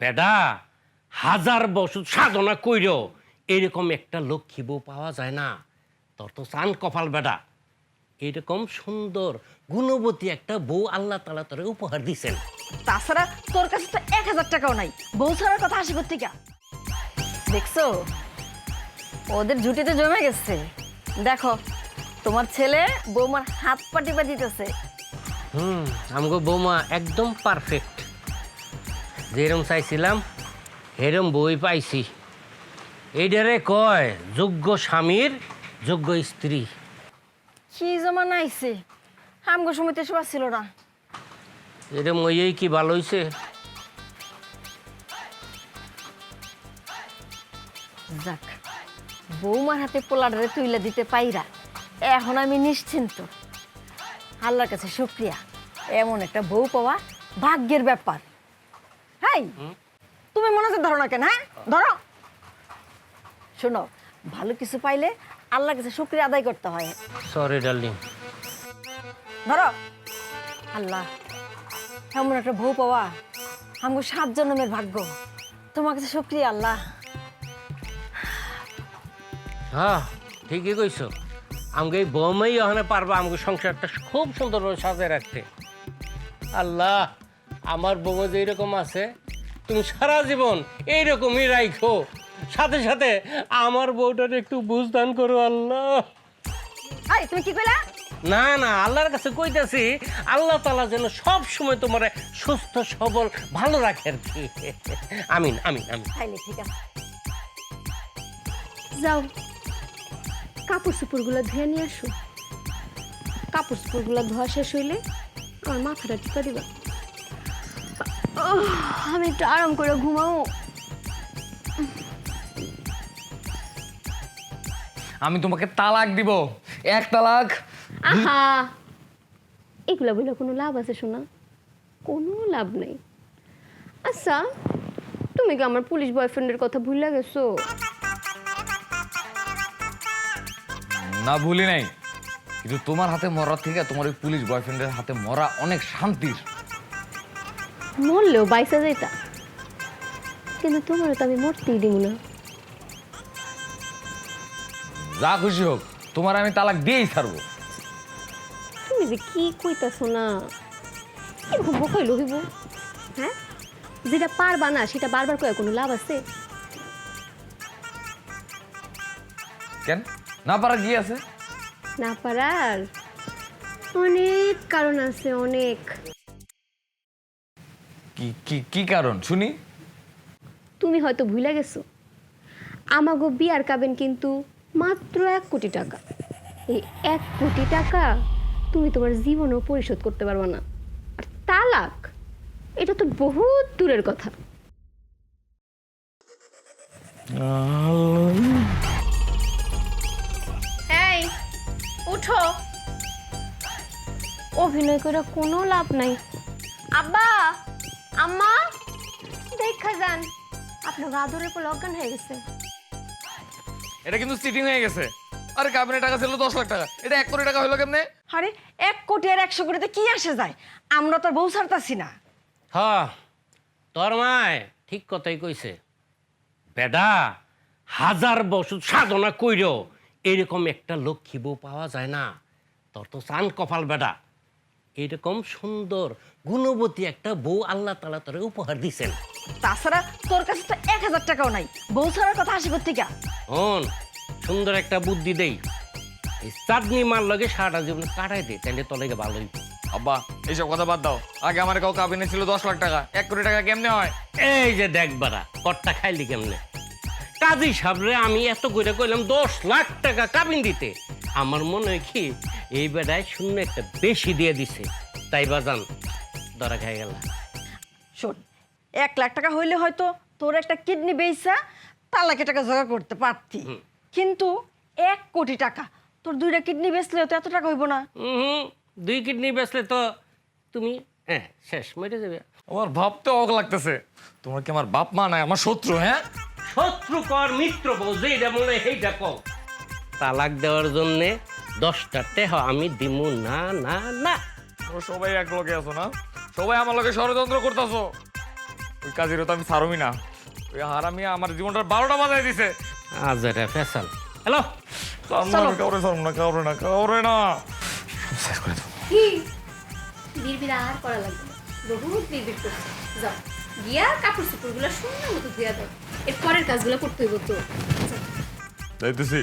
বেডা হাজার বছর সাধনা কইর এরকম একটা লক্ষ্মী বউ পাওয়া যায় না। তোর তো চান কপাল বেডা। এরকম সুন্দর গুণবতী একটা বউ আল্লাহ তালা তোরে উপহার দিছেন। তাছাড়া তোর কাছে তো এক হাজার টাকাও নাই। বউ ছাড়ার কথা হাসি করতে গা দেখছ? ওদের জুটিতে জমে গেছে। দেখো তোমার ছেলে বৌমার হাত পাটিপা দিতেছে হুম আমগো বৌমা একদম পারফেক্ট যেরম চাইছিলাম এরম বই পাইছি। এইটারে কয় যোগ্য স্বামীর যোগ্য স্ত্রী। কি জমা নাইছে আমগো সময় তো এসব ছিল না। এরম ওই কি ভালো হইছে? যাক বৌমার হাতে পোলাডারে তুইলা দিতে পাইরা এখন আমি নিশ্চিন্ত। আল্লাহর কাছে শুক্রিয়া। এমন একটা বউ পাওয়া ভাগ্যের ব্যাপার। হাই তুমি মনে হচ্ছে ধরো না কেন হ্যাঁ? ধরো। শোনো ভালো কিছু পাইলে আল্লাহর কাছে শুক্রিয়া আদায় করতে হয়। সরি ডার্লিং ধরো। আল্লাহ এমন একটা বউ পাওয়া আমগো সাত জন্মের ভাগ্য। তোমার কাছে শুক্রিয়া আল্লাহ। হ্যাঁ ঠিকই কইছো। আমাকে এই বৌমাই ওখানে পারবা আমাকে সংসারটা খুব সুন্দরভাবে সাজিয়ে রাখতে। আল্লাহ আমার বৌমা যে এরকম আছে তুমি সারা জীবন এইরকমই রাখো সাথে সাথে আমার বউটার একটু বুঝদান করো আল্লাহ। তুমি কি কইলা? না না আল্লাহর কাছে কইতাছি আল্লাহ তালা যেন সব সময় তোমার সুস্থ সবল ভালো রাখে আর কি। আমিন আমিন আমিন। তাইলে ঠিক আছে। যাও। কাপড় চোপড়গুলো ধুয়ে নিয়ে আসো। কাপড় চোপড়গুলো ধোয়া শেষ হইলে আমার মাথাটা টিপা দিবা। আমি একটু আরাম করে ঘুমাও। আমি তোমাকে তালাক দিব। এক তালাক। আহা! এগুলা বলে কোনো লাভ আছে শোনা কোনো লাভ নেই। আচ্ছা তুমি কি আমার পুলিশ বয়ফ্রেন্ডের কথা ভুলে গেছো? না ভুলি নাই। কিন্তু তোমার হাতে মরা থেকে তোমার ওই পুলিশ বয়ফ্রেন্ডের হাতে মরা অনেক শান্তির। মরলেও বাইসা যাইতা। কিন্তু তোমার তো আমি মরতেই দিব না। যা খুশি হোক তোমার আমি তালাক দিয়েই ছাড়বো। তুমি যে কি কইতাছো না? এরকম বকাই লহিব হ্যাঁ? যেটা পারবা না সেটা বারবার কয়ে কোনো লাভ আছে? কেন? না পারা কি আছে? না পারার? অনেক কারণ আছে অনেক। কি কি কি কারণ? শুনি। তুমি হয়তো ভুলে গেছো। আমাগো বিয়ার কাবেন কিন্তু মাত্র এক কোটি টাকা। এই এক কোটি টাকা তুমি তোমার জীবনেও পরিশোধ করতে পারবে না। আর তালাক এটা তো বহুত দূরের কথা। এই উঠো। অভিনয় করে কোনো লাভ নাই। আব্বা! আম্মা দেখা যান। আপনার আদরের পর অজ্ঞান হয়ে গেছে। এটা কিন্তু চিটিং হয়ে গেছে। আরে কাবিনের টাকা ছিল দশ লাখ টাকা। এটা এক কোটি টাকা হলো কেমনে? আরে এক কোটি আর একশো কোটিতে কি আসে যায়? আমরা তো বউ ছাড়তাছি না। হ তোর মায় ঠিক কথাই কইছে। বেডা হাজার বছর সাধনা কইর এরকম একটা লক্ষ্মী বউ পাওয়া যায় না। তোর তো চান কপাল বেডা। এরকম সুন্দর গুণবতী একটা বউ আল্লাহ তালা তোরে উপহার দিছেন। তাছাড়া তোর কাছে তো এক হাজার টাকাও নাই। বউ ছাড়ার কথা হাসি করতে গা হন সুন্দর একটা বুদ্ধি দেই। এই চাঁদনি মার লগে সারাটা জীবন কাটাই দে তাহলে তলেগে ভালো হইব। আব্বা এইসব কথা বাদ দাও। আগে আমার কাউ কাবিনে ছিল দশ লাখ টাকা। এক কোটি টাকা কেমনে হয়? এই যে দেখ বারা কটটা খাইলি কেমনে? কাজী সাবরে আমি এত করে কইলাম দশ লাখ টাকা কাবিন দিতে। আমার মনে হয় কি এই বেড়ায় শূন্য একটা বেশি দিয়ে দিছে। তাই বাজান ধরা খাই গেল। শোন এক লাখ টাকা হইলে হয়তো তোর একটা কিডনি বেইসা তালাকে টাকা জোগাড় করতে পারতি। কিন্তু এক কোটি টাকা তোর দুইটা কিডনি বেচলে তো এত টাকা হইব না। হুম দুই কিডনি বেচলে তো তুমি হ্যাঁ শেষ মরে যাবে। আমার ভাবতে অবাক লাগতেছে। তোমার কি আমার বাপ মা নাই আমার শত্রু হ্যাঁ? শত্রু কর মিত্র বউ যেটা মনে হয় সেইটা কও। তালাক দেওয়ার জন্যে দশটা টেহ আমি দিমু। না না না। তোমরা সবাই এক লগে আছো না? সবাই আমার লগে ষড়যন্ত্র করতেছো। ওই কাজেরও তো আমি ছাড়বই না। ওই হারামি আমার জীবনটা বারোটা বাজায় দিছে। আজারে ফেসাল। হ্যালো? কাউরে ছাড়বো না কাউরে না কাউরে না। শেষ করে দেবো কি? বিড়বিড় আর করা লাগবে না। বহুত বিড়বিড় করছে। যাও গিয়া কাপড় চোপড়গুলো সুন্দর মতো ধুয়া দাও। এর পরের কাজগুলো করতে হইব তো যাইতেছি।